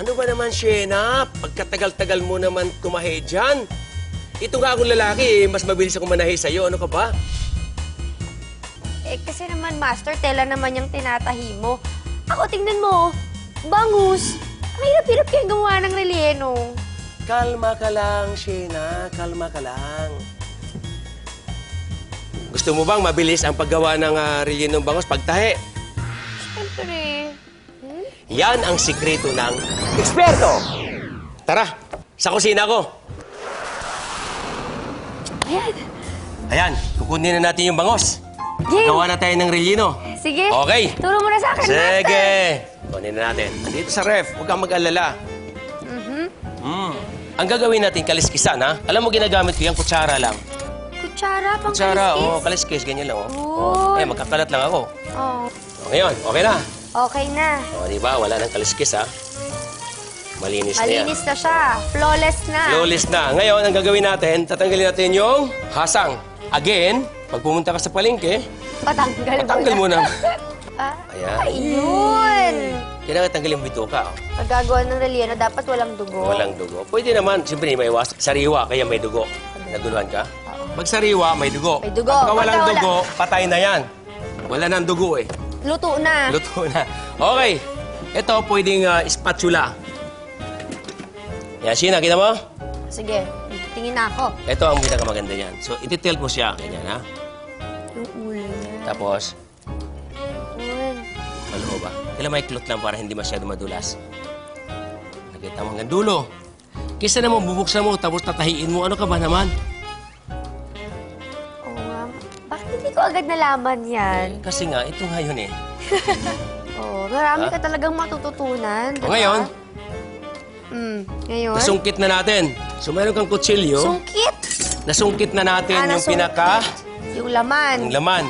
Ano ba naman, Shena? Pagkatagal-tagal mo naman tumahi dyan. Ito nga akong lalaki, eh. mas mabilis ako manahi sa'yo. Ano ka ba? Eh, kasi naman, Master, tela naman yung tinatahi mo. Ako, tingnan mo, bangus. Ang hirap-hirap kayong gumawa ng relyeno. Kalma ka lang, Shena. Kalma ka lang. Gusto mo bang mabilis ang paggawa ng uh, ng bangos pagtahi? Siyempre. Hmm? Yan ang sikreto ng eksperto. Tara, sa kusina ko. Ayan. Ayan, kukunin na natin yung bangos. Game. Gawa na tayo ng relleno. Sige. Okay. Turo mo na sa akin, Master. Sige. Kunin na natin. Dito sa ref, huwag kang mag-alala. Mhm. Mm. Ang gagawin natin, kaliskisan, ha? Alam mo, ginagamit ko yan, kutsara lang. Kutsara, pang Kutsara, kaliskis? oo, kaliskis, ganyan lang, oh. Oh, eh, magkakalat lang ako. Oh. Ngayon, okay na. Okay na. O, di ba? Wala nang kaliskis, ha? Malinis na. Malinis na siya. Flawless na. Flawless na. Ngayon, ang gagawin natin, tatanggalin natin yung hasang. Again, pag pumunta ka sa palengke, Patanggal mo patanggal mo na. Ah, Ayan. ayun. Kailangan tanggalin yung bituka. oh. Pag gagawa ng relyeno, dapat walang dugo. Walang dugo. Pwede naman, siyempre may iwas. Sariwa, kaya may dugo. Naguluhan ka? Pag sariwa, may dugo. May dugo. Pagka walang Pagka wala- dugo, patay na yan. Wala nang dugo eh. Luto na. Luto na. Okay. Ito, pwedeng uh, spatula. Yan, Sheena, kita mo? Sige, tingin na ako. Ito ang pinakamaganda yan. So, ititilt mo siya. Ganyan, ha? Yung ulo niya. Tapos, Yun. ano ba? Kailangan may cloth lang para hindi masyado madulas. Nakita mo hanggang dulo. Kesa naman bubuksan mo tapos tatahiin mo, ano ka ba naman? Oo nga. Bakit hindi ko agad nalaman yan? Kasi nga, ito nga yun eh. Oo, marami Ha? ka talagang matututunan. O ngayon, Hmm, ngayon? nasungkit na natin. So meron kang kutsilyo, Sungkit! nasungkit na natin Ah, yung nasungkit. pinaka, Yung laman. yung laman.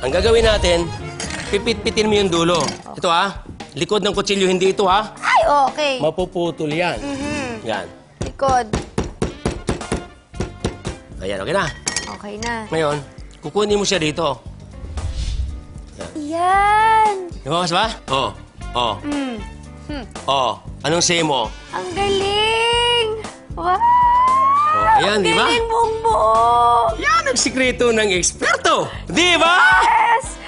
Ang gagawin natin, pipit-pitin mo yung dulo. Ito ha, likod ng kutsilyo, hindi ito ha. Ay, okay. Mapuputol yan. Mhm. Yan. Likod. Ayan, okay na. Okay na. Ngayon, kukunin mo siya dito. Yan! Lumakas ba? Oo. Oh. Hmm. Hmm. Oh. Anong say mo? Ang galing! Wow! Oh, ayan, di ba? Galing mong buo! Yan ang sikreto ng eksperto! Di ba? Yes!